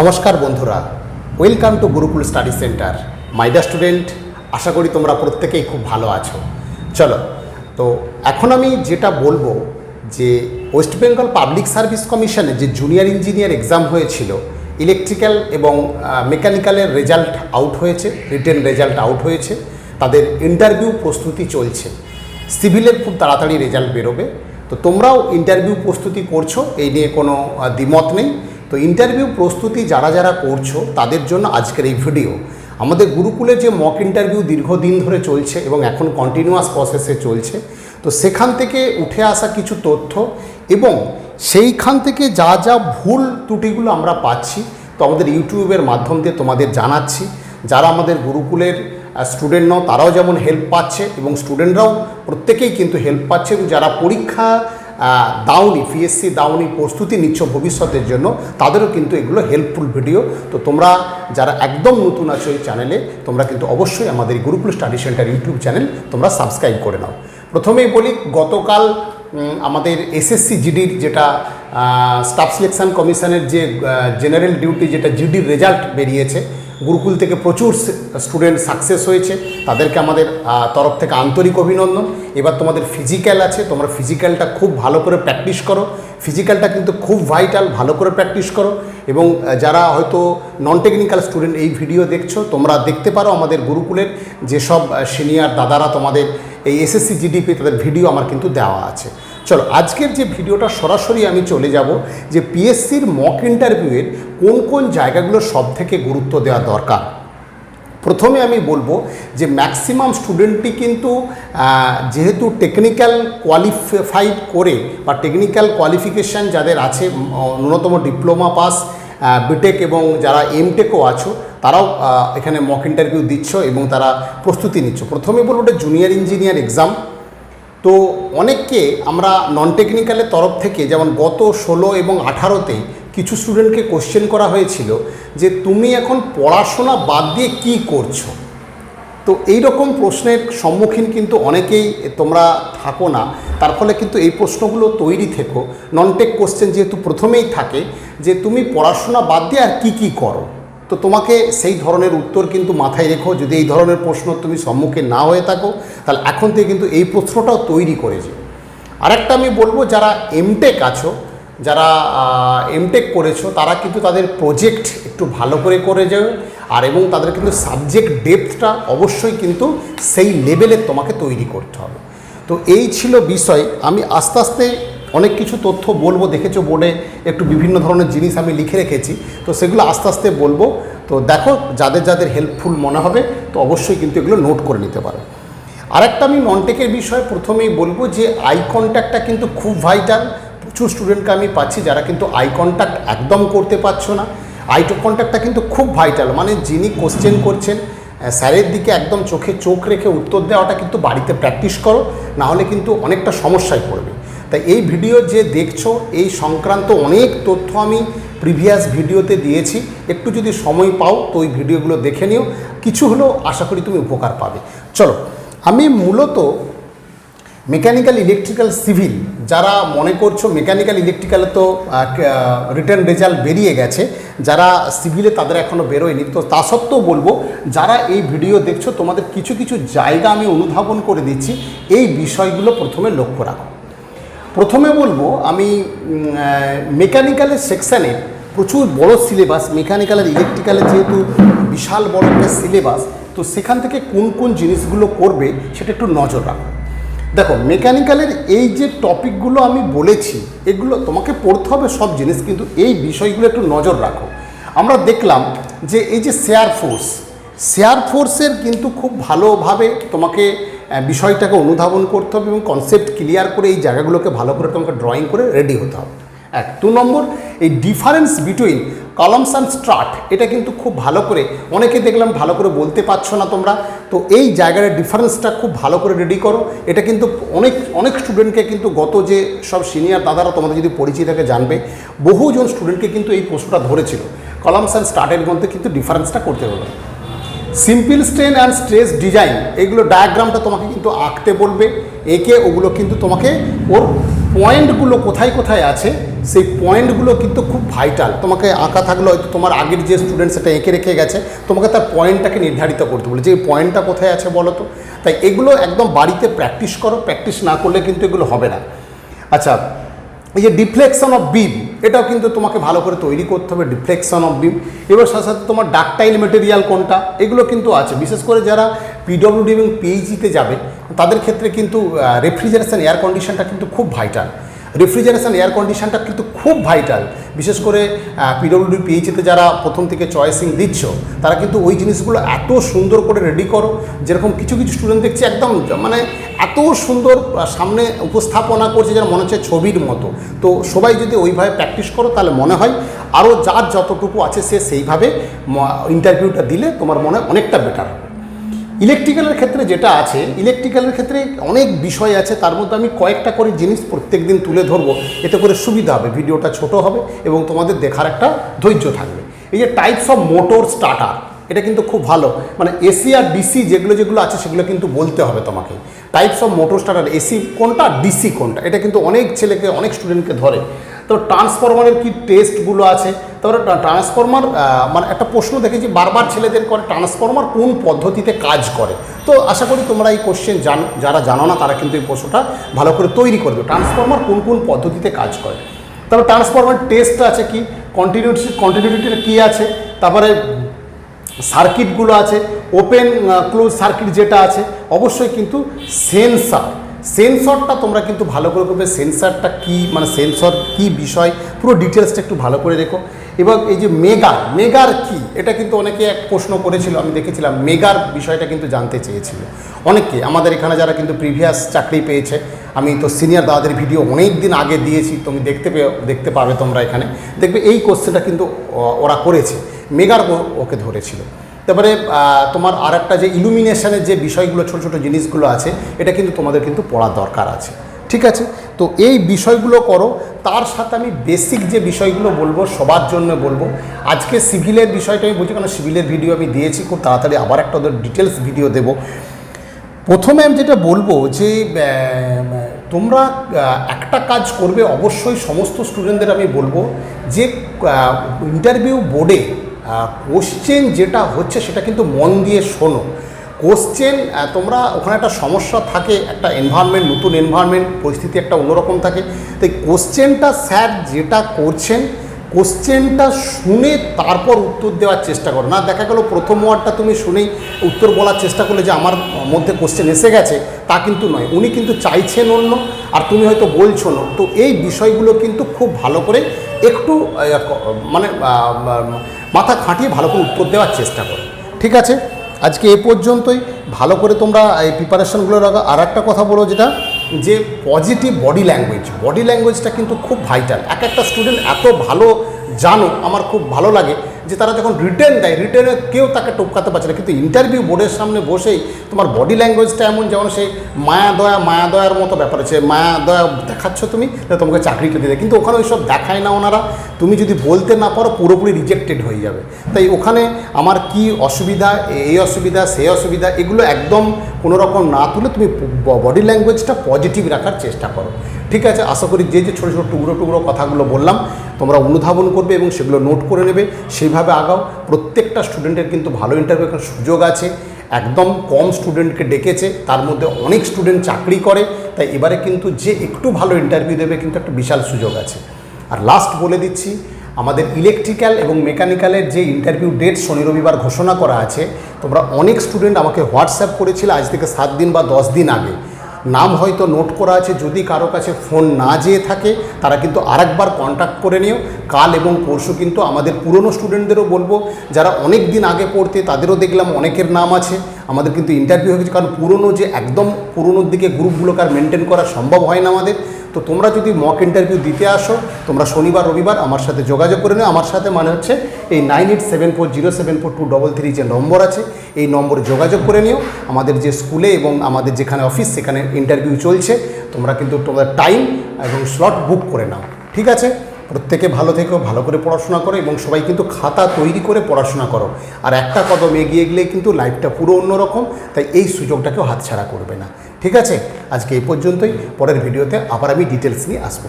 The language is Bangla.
নমস্কার বন্ধুরা welcome to Gurukul study centre my dear student আশা করি তোমরা প্রত্যেকেই খুব ভালো আছো। চলো, তো এখন আমি যেটা বলব যে ওয়েস্ট বেঙ্গল পাবলিক সার্ভিস কমিশনে যে জুনিয়র ইঞ্জিনিয়ার এক্সাম হয়েছিল ইলেকট্রিক্যাল এবং মেকানিক্যালের রেজাল্ট আউট হয়েছে রিটেন রেজাল্ট আউট হয়েছে, তাদের ইন্টারভিউ প্রস্তুতি চলছে। সিভিলের খুব তাড়াতাড়ি রেজাল্ট বেরোবে। তো তোমরাও ইন্টারভিউ প্রস্তুতি করছ, এই নিয়ে কোনো দ্বিমত নেই। তো ইন্টারভিউ প্রস্তুতি যারা যারা করছ, তাদের জন্য আজকের এই ভিডিও আমাদের গুরুকুলে যে মক ইন্টারভিউ দীর্ঘদিন ধরে চলছে এবং এখন কন্টিনিউয়াস প্রসেসে চলছে, তো সেখান থেকে উঠে আসা কিছু তথ্য এবং সেইখান থেকে যা যা ভুল ত্রুটিগুলো আমরা পাচ্ছি, তো আমাদের ইউটিউবের মাধ্যম দিয়ে তোমাদের জানাচ্ছি। যারা আমাদের গুরুকুলের স্টুডেন্ট নাও, তারাও যেমন হেল্প পাচ্ছে এবং স্টুডেন্টরাও প্রত্যেকেই কিন্তু হেল্প পাচ্ছে এবং যারা পরীক্ষা দাওনি পিএসসি দাওনি প্রস্তুতি নিচ্ছ ভবিষ্যতের জন্য, তাদেরও কিন্তু এগুলো হেল্পফুল ভিডিও তো তোমরা যারা একদম নতুন আছো এই চ্যানেলে তোমরা কিন্তু অবশ্যই আমাদের Gurukul study centre YouTube channel তোমরা সাবস্ক্রাইব করে নাও। প্রথমেই বলি, গতকাল আমাদের এসএসসি জিডির যেটা স্টাফ সিলেকশন কমিশনের যে জেনারেল ডিউটি যেটা জিডির রেজাল্ট বেরিয়েছে গুরুকুল থেকে প্রচুর স্টুডেন্ট সাকসেস হয়েছে। তাদেরকে আমাদের তরফ থেকে আন্তরিক অভিনন্দন। এবার তোমাদের ফিজিক্যাল আছে, তোমরা ফিজিক্যালটা খুব ভালো করে প্র্যাকটিস করো। ফিজিক্যালটা কিন্তু খুব ভাইটাল ভালো করে প্র্যাকটিস করো। এবং যারা হয়তো নন টেকনিক্যাল স্টুডেন্ট এই ভিডিও দেখছ, তোমরা দেখতে পারো আমাদের গুরুকুলের যেসব সিনিয়র দাদারা তোমাদের এই এসএসসি জিডিপি তাদের ভিডিও আমার কিন্তু দেওয়া আছে। চলো, আজকের যে ভিডিওটা সরাসরি আমি চলে যাব যে পিএসসির মক ইন্টারভিউয়ের কোন কোন জায়গাগুলো সব থেকে গুরুত্ব দেওয়া দরকার। প্রথমে আমি বলব যে ম্যাক্সিমাম স্টুডেন্টই কিন্তু যেহেতু টেকনিক্যাল কোয়ালিফাইড করে বা টেকনিক্যাল কোয়ালিফিকেশান যাদের আছে ন্যূনতম ডিপ্লোমা পাস বিটেক এবং যারা এমটেকও আছো, তারাও এখানে মক ইন্টারভিউ দিচ্ছ এবং তারা প্রস্তুতি নিচ্ছ। প্রথমে বলব ওটা জুনিয়র ইঞ্জিনিয়ার এক্সাম তো অনেককে আমরা নন টেকনিক্যালের তরফ থেকে যেমন গত ষোলো এবং আঠারোতে কিছু স্টুডেন্টকে কোশ্চেন করা হয়েছিল যে তুমি এখন পড়াশোনা বাদ দিয়ে কি করছ? তো এই রকম প্রশ্নের সম্মুখীন কিন্তু অনেকেই তোমরা থাকো না। তার ফলে কিন্তু এই প্রশ্নগুলো তৈরি থেকো। নন টেক কোশ্চেন যেহেতু প্রথমেই থাকে যে তুমি পড়াশোনা বাদ দিয়ে আর কি কি করো? তো তোমাকে সেই ধরনের উত্তর কিন্তু মাথায় রেখো। যদি এই ধরনের প্রশ্ন তুমি সম্মুখীন না হয়ে থাকো, তাহলে এখন থেকে কিন্তু এই প্রশ্নটাও তৈরি করেছে আরেকটা আমি বলব, যারা এমটেক আছো, যারা এমটেক করেছ, তারা কিন্তু তাদের প্রজেক্ট একটু ভালো করে করে যাবে আর এবং তাদের কিন্তু সাবজেক্ট ডেপথটা অবশ্যই কিন্তু সেই লেভেলের তোমাকে তৈরি করতে হবে। তো এই ছিল বিষয়। আমি আস্তে আস্তে অনেক কিছু তথ্য বলব, দেখেছ বোর্ডে একটু বিভিন্ন ধরনের জিনিস আমি লিখে রেখেছি, তো সেগুলো আস্তে আস্তে বলব। তো দেখো, যাদের যাদের হেল্পফুল মনে হবে, তো অবশ্যই কিন্তু এগুলো নোট করে নিতে পারো। আরেকটা আমি ননটেকের বিষয়ে প্রথমেই বলব যে আই কন্ট্যাক্টটা কিন্তু খুব ভাইটাল প্রচুর স্টুডেন্টকে আমি পাচ্ছি যারা কিন্তু আই কন্ট্যাক্ট একদম করতে পারছ না। আই কন্ট্যাক্টটা কিন্তু খুব ভাইটাল মানে যিনি কোশ্চেন করছেন স্যারের দিকে একদম চোখে চোখ রেখে উত্তর দেওয়াটা কিন্তু বাড়িতে প্র্যাকটিস করো, নাহলে কিন্তু অনেকটা সমস্যায় পড়বে। তাই এই ভিডিও যে দেখছ, এই সংক্রান্ত অনেক তথ্য আমি প্রিভিয়াস ভিডিওতে দিয়েছি। একটু যদি সময় পাও, তো ওই ভিডিওগুলো দেখে নিও। কিছু হলেও আশা করি তুমি উপকার পাবে। চলো, আমি মূলত মেকানিক্যাল ইলেকট্রিক্যাল সিভিল যারা মনে করছ মেকানিক্যাল ইলেকট্রিক্যালে তো রিটার্ন রেজাল্ট বেরিয়ে গেছে, যারা সিভিলে তাদের এখনও বেরোয়নি, তো তা সত্ত্বেও বলব, যারা এই ভিডিও দেখছ, তোমাদের কিছু কিছু জায়গা আমি অনুধাবন করে দিচ্ছি, এই বিষয়গুলো প্রথমে লক্ষ্য রাখো। প্রথমে বলব, আমি মেকানিক্যালের সেকশানে প্রচুর বড় সিলেবাস মেকানিক্যালের ইলেকট্রিক্যালের যেহেতু বিশাল বড় একটা সিলেবাস তো সেখান থেকে কোন কোন জিনিসগুলো করবে সেটা একটু নজর রাখো। দেখো মেকানিক্যালের এই যে টপিকগুলো আমি বলেছি, এগুলো তোমাকে পড়তে হবে সব জিনিস, কিন্তু এই বিষয়গুলো একটু নজর রাখো। আমরা দেখলাম যে এই যে শেয়ার ফোর্স শেয়ার ফোর্সের কিন্তু খুব ভালোভাবে তোমাকে বিষয়টাকে অনুধাবন করতে হবে এবং কনসেপ্ট ক্লিয়ার করে এই জায়গাগুলোকে ভালো করে তোমাকে ড্রয়িং করে রেডি হতে হবে। এক। দু নম্বর, এই difference between columns and strut এটা কিন্তু খুব ভালো করে, অনেকে দেখলাম ভালো করে বলতে পারছ না তোমরা, তো এই জায়গার ডিফারেন্সটা খুব ভালো করে রেডি করো। এটা কিন্তু অনেক অনেক স্টুডেন্টকে কিন্তু গত যে সব সিনিয়র দাদারা তোমাদের যদি পরিচিত থাকে জানবে, বহুজন স্টুডেন্টকে কিন্তু এই প্রশ্নটা ধরেছিল। কলামস অ্যান্ড স্টার্টের মধ্যে কিন্তু ডিফারেন্সটা করতে হলো। Simple strain and stress design এগুলো ডায়াগ্রামটা তোমাকে কিন্তু আঁকতে বলবে। এঁকে ওগুলো কিন্তু তোমাকে ওর পয়েন্টগুলো কোথায় কোথায় আছে, সেই পয়েন্টগুলো কিন্তু খুব ভাইটাল তোমাকে আঁকা থাকলে হয়তো তোমার আগের যে স্টুডেন্ট সেটা এঁকে রেখে গেছে, তোমাকে তার পয়েন্টটাকে নির্ধারিত করতে বলে যে এই পয়েন্টটা কোথায় আছে বলো তো? তাই এগুলো একদম বাড়িতে প্র্যাকটিস করো। প্র্যাকটিস না করলে কিন্তু এগুলো হবে না। আচ্ছা এই যে ডিফ্লেকশন অফ বিম এটাও কিন্তু তোমাকে ভালো করে তৈরি করতে হবে ডিফ্লেকশন অফ বিম এবার সাথে সাথে তোমার ডাকটাইল মেটেরিয়াল কোনটা, এগুলো কিন্তু আছে। বিশেষ করে যারা পিডব্লিউডি এবং পিএইচিতে যাবে, তাদের ক্ষেত্রে কিন্তু রেফ্রিজারেশন এয়ার কন্ডিশনটা কিন্তু খুব ভাইটাল রেফ্রিজারেশন এয়ার কন্ডিশনটা কিন্তু খুব ভাইটাল বিশেষ করে পিডব্লিউডি পিএইচিতে যারা প্রথম থেকে চয়েসিং দিচ্ছ, তারা কিন্তু ওই জিনিসগুলো এত সুন্দর করে রেডি করো, যেরকম কিছু কিছু স্টুডেন্ট দেখছি একদম মানে এত সুন্দর সামনে উপস্থাপনা করছে যেন মনে হচ্ছে ছবির মতো। তো সবাই যদি ওইভাবে প্র্যাকটিস করো, তাহলে মনে হয় আরও যার যতটুকু আছে সে সেইভাবে ইন্টারভিউটা দিলে তোমার মনে অনেকটা বেটার ইলেকট্রিক্যালের ক্ষেত্রে যেটা আছে, ইলেকট্রিক্যালের ক্ষেত্রে অনেক বিষয় আছে, তার মধ্যে আমি কয়েকটা করে জিনিস প্রত্যেক দিন তুলে ধরবো। এতে করে সুবিধা হবে, ভিডিওটা ছোট হবে এবং তোমাদের দেখার একটা ধৈর্য থাকবে। এই যে টাইপস অফ মোটর স্টার্টার এটা কিন্তু খুব ভালো। মানে এসি আর ডিসি যেগুলো যেগুলো আছে সেগুলো কিন্তু বলতে হবে তোমাকে। Types of motor starter AC কোনটা? ডিসি কোনটা? এটা কিন্তু অনেক ছেলেকে, অনেক স্টুডেন্টকে ধরে। তো ট্রান্সফরমারের কি টেস্টগুলো আছে? তারপরে ট্রান্সফরমার মানে একটা প্রশ্ন দেখেছি বারবার ছেলেদের করে ট্রান্সফরমার কোন পদ্ধতিতে কাজ করে? তো আশা করি তোমরা এই কোশ্চেন জান যারা জানো না, তারা কিন্তু এই প্রশ্নটা ভালো করে তৈরি করবে। ট্রান্সফরমার কোন কোন পদ্ধতিতে কাজ করে? তারপর ট্রান্সফরমার টেস্ট আছে কি? কন্টিনিউটি কন্টিনিউটিটা কী আছে? তারপরে সার্কিটগুলো আছে ওপেন ক্লোজ সার্কিট যেটা আছে, অবশ্যই কিন্তু সেন্সার সেন্সরটা তোমরা কিন্তু ভালো করে করবে। সেন্সারটা কি মানে সেন্সর কি বিষয়, পুরো ডিটেলসটা একটু ভালো করে দেখো। এবং এই যে মেগার মেগার কি, এটা কিন্তু অনেকে এক প্রশ্ন করেছিল, আমি দেখেছিলাম মেগার বিষয়টা কিন্তু জানতে চেয়েছিল। অনেকে আমাদের এখানে যারা কিন্তু প্রিভিয়াস চাকরি পেয়েছে, আমি তো সিনিয়র দাদাদের ভিডিও অনেক দিন আগে দিয়েছি, তুমি দেখতে দেখতে পাবে তোমরা এখানে। দেখবে এই কোশ্চেনটা কিন্তু ওরা করেছে। মেগার ওকে ধরেছিল। তারপরে তোমার আর একটা যে ইলুমিনেশনের যে বিষয়গুলো, ছোটো ছোটো জিনিসগুলো আছে, এটা কিন্তু তোমাদের কিন্তু পড়ার দরকার আছে। ঠিক আছে? তো এই বিষয়গুলো করো। তার সাথে আমি বেসিক যে বিষয়গুলো বলব, সবার জন্য বলব। আজকে সিভিলের বিষয়টা আমি বলছি কারণ সিভিলের ভিডিও আমি দিয়েছি, খুব তাড়াতাড়ি আবার একটা ওদের ডিটেলস ভিডিও দেবো। প্রথমে আমি যেটা বলব যে তোমরা একটা কাজ করবে, অবশ্যই সমস্ত স্টুডেন্টদের আমি বলব যে ইন্টারভিউ বোর্ডে কোশ্চেন যেটা হচ্ছে সেটা কিন্তু মন দিয়ে শোনো। কোশ্চেন তোমরা ওখানে একটা সমস্যা থাকে, একটা এনভায়রনমেন্ট নতুন এনভায়রনমেন্ট পরিস্থিতি একটা অন্যরকম থাকে। তাই কোশ্চেনটা স্যার যেটা করছেন কোশ্চেনটা শুনে তারপর উত্তর দেওয়ার চেষ্টা করো। না, দেখা গেল প্রথম ওয়ার্ডটা তুমি শুনেই উত্তর বলার চেষ্টা করলে যে আমার মধ্যে কোশ্চেন এসে গেছে, তা কিন্তু নয়। উনি কিন্তু চাইছেন অন্য, আর তুমি হয়তো বলছো না। তো এই বিষয়গুলো কিন্তু খুব ভালো করে একটু মানে মাথা খাঁটিয়ে ভালো করে উত্তর দেওয়ার চেষ্টা করো। ঠিক আছে? আজকে এ পর্যন্তই। ভালো করে তোমরা এই প্রিপারেশনগুলো রাখো। আর একটা কথা বলো যেটা, যে পজিটিভ বডি ল্যাঙ্গুয়েজ বডি ল্যাঙ্গুয়েজটা কিন্তু খুব ভাইটাল এক একটা স্টুডেন্ট এত ভালো জানো, আমার খুব ভালো লাগে যে তারা যখন রিটার্ন দেয় রিটার্নে কেউ তাকে টপকাতে পারছে না। কিন্তু ইন্টারভিউ বোর্ডের সামনে বসেই তোমার বডি ল্যাঙ্গুয়েজটা এমন যেমন সেই মায়া দয়া, মায়া দয়ার মতো ব্যাপার আছে। মায়া দয়া দেখাচ্ছ তুমি, তাহলে তোমাকে চাকরিটা দিয়ে। কিন্তু ওখানে ওইসব দেখায় না ওনারা। তুমি যদি বলতে না পারো, পুরোপুরি রিজেক্টেড হয়ে যাবে। তাই ওখানে আমার কি অসুবিধা, এই অসুবিধা, সেই অসুবিধা, এগুলো একদম কোনোরকম না তুলে তুমি বডি ল্যাঙ্গুয়েজটা পজিটিভ রাখার চেষ্টা করো। ঠিক আছে, আশা করি যে যে ছোটো ছোটো টুকরো টুকরো কথাগুলো বললাম, তোমরা অনুধাবন করবে এবং সেগুলো নোট করে নেবে, সেইভাবে আগাও। প্রত্যেকটা স্টুডেন্টের কিন্তু ভালো ইন্টারভিউ সুযোগ আছে। একদম কম স্টুডেন্টকে ডেকেছে, তার মধ্যে অনেক স্টুডেন্ট চাকরি করে, তাই এবারে কিন্তু যে একটু ভালো ইন্টারভিউ দেবে কিন্তু একটা বিশাল সুযোগ আছে। আর লাস্ট বলে দিচ্ছি, আমাদের ইলেকট্রিক্যাল এবং মেকানিক্যালের যে ইন্টারভিউ ডেট শনি রবিবার ঘোষণা করা আছে, তোমরা অনেক স্টুডেন্ট আমাকে হোয়াটসঅ্যাপ করেছিল আজ থেকে সাত দিন বা দশ দিন আগে। নাম হয়তো নোট করা আছে, যদি কারও কাছে ফোন না যেয়ে থাকে, তারা কিন্তু আরেকবার কন্ট্যাক্ট করে নিও। কাল এবং পরশু কিন্তু আমাদের পুরনো স্টুডেন্টদেরও বলব, যারা অনেক দিন আগে পড়তে, তাদেরও দেখলাম অনেকের নাম আছে। আমাদের কিন্তু ইন্টারভিউ হয়েছে কারণ পুরনো যে একদম পুরনোর দিকে গ্রুপগুলোকে আর মেনটেন করা সম্ভব হয় না আমাদের। তো তোমরা যদি মক ইন্টারভিউ দিতে আসো, তোমরা শনিবার, রবিবার আমার সাথে যোগাযোগ করে নেও। আমার সাথে মানে হচ্ছে এই nine eight seven four zero seven four two double three যে নম্বর আছে, এই নম্বরে যোগাযোগ করে নিও। আমাদের যে স্কুলে এবং আমাদের যেখানে অফিস সেখানে ইন্টারভিউ চলছে। তোমরা কিন্তু তোমাদের টাইম এবং স্লট বুক করে নাও। ঠিক আছে? প্রত্যেকে ভালো থেকেও ভালো করে পড়াশোনা করো এবং সবাই কিন্তু খাতা তৈরি করে পড়াশোনা করো। আর একটা কদম এগিয়ে গেলে কিন্তু লাইফটা পুরো অন্যরকম, তাই এই সুযোগটাকেও হাতছাড়া করবে না। ঠিক আছে? আজকে এই পর্যন্তই। পরের ভিডিওতে আবার আমি ডিটেলস নিয়ে আসব।